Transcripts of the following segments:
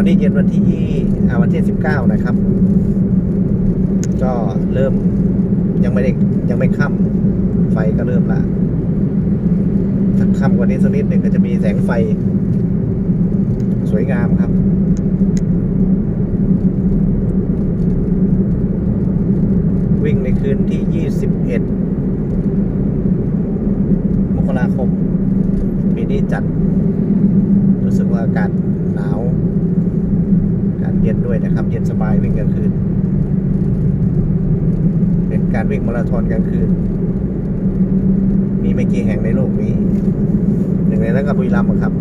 ตอนนี้เย็นวันที่อาวันที่สิบเก้านะครับ ก็เริ่มยังไม่ได้ยังไม่ค่ำไฟก็เริ่มละถ้าค่ำกว่านี้สักนิดหนึ่งก็จะมีแสงไฟ สวยงามครับวิ่งในคืนที่ 21 มกราคม ปีนี้จัด รู้สึกว่าอากาศหนาวอากาศเย็นด้วยนะครับ เย็นสบายวิ่งกลางคืน เป็นการวิ่งมาราธอนกลางคืน มีไม่กี่แห่งในโลกนี้ หนึ่งในนั้นก็บุรีรัมย์ครับ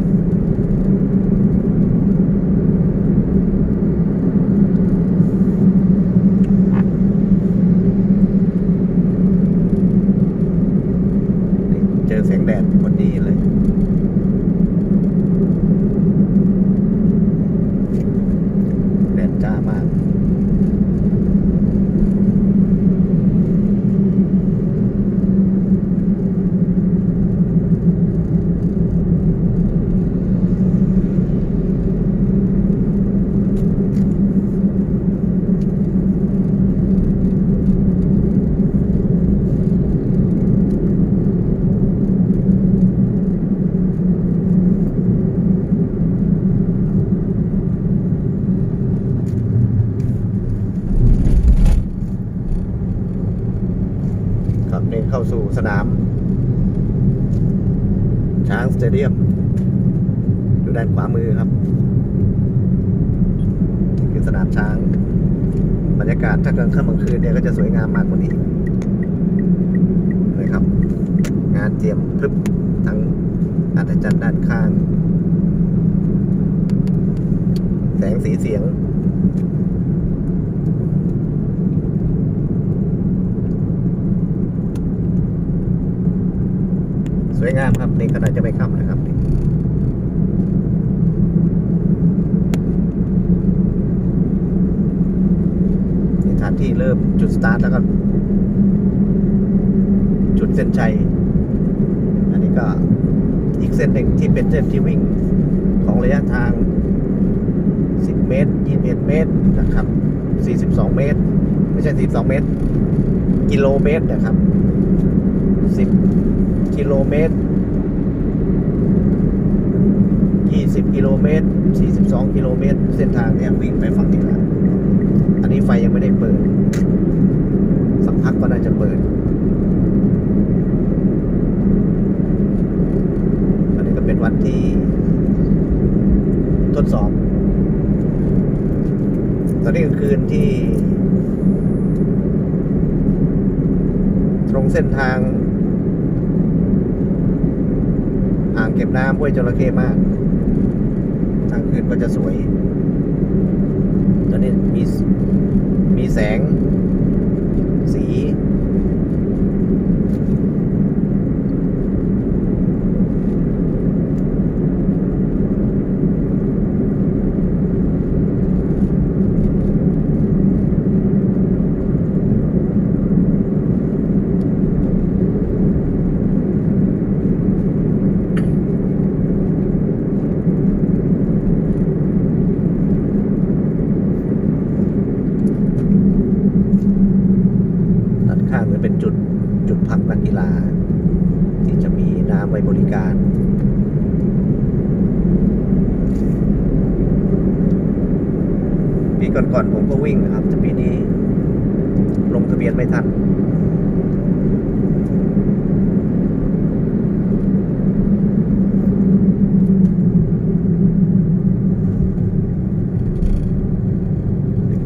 เจอแสงแดดพอดีเลย แดดจ้ามาก ครับนี่ เข้าสู่สนาม ช้างสเตเดียมอยู่ด้านขวามือครับนี่คือสนามช้าง บรรยากาศถ้ากลางค่ำกลางคืนเนี่ยก็จะสวยงามมากกว่านี้เลยครับ งานเตรียมพรึบทั้งอัศจรรย์ด้านข้าง แสงสีเสียง สวยงามครับนี่ขนาดจะไม่ค่ำนะครับนี่สถานที่เริ่มจุดสตาร์ทแล้วก็จุดเส้นชัย อันนี้ก็อีกเส้นหนึ่งที่เป็นเส้นที่วิ่งของระยะทาง 10 เมตร 21 เมตรนะครับ 42 เมตร ไม่ใช่ 42 เมตร กิโลเมตรนะครับ 10 กิโลเมตร 20 กิโลเมตร 42 กิโลเมตร เส้นทางเนี่ยวิ่งไปฝั่งนี้แล้วอันนี้ไฟยังไม่ได้เปิด สักพักก็น่าจะเปิด อันนี้ก็เป็นวันที่ทดสอบ ตอนนี้กลางคืนที่ ตรงเส้นทาง อ่าง เก็บน้ำห้วยจระเข้มากกลางคืนก็จะสวย ตอนนี้มีมีแสง สี ด้าน ข้างจะเป็นจุดจุดพักนักกีฬา ที่จะมีน้ำไว้บริการปีก่อนๆผมก็วิ่งครับแต่ปีนี้ลงทะเบียนไม่ทัน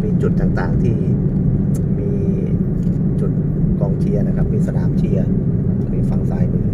มีจุดต่างๆที่ เชียร์นะครับ มีสนามเชียร์ฝั่งซ้ายมือ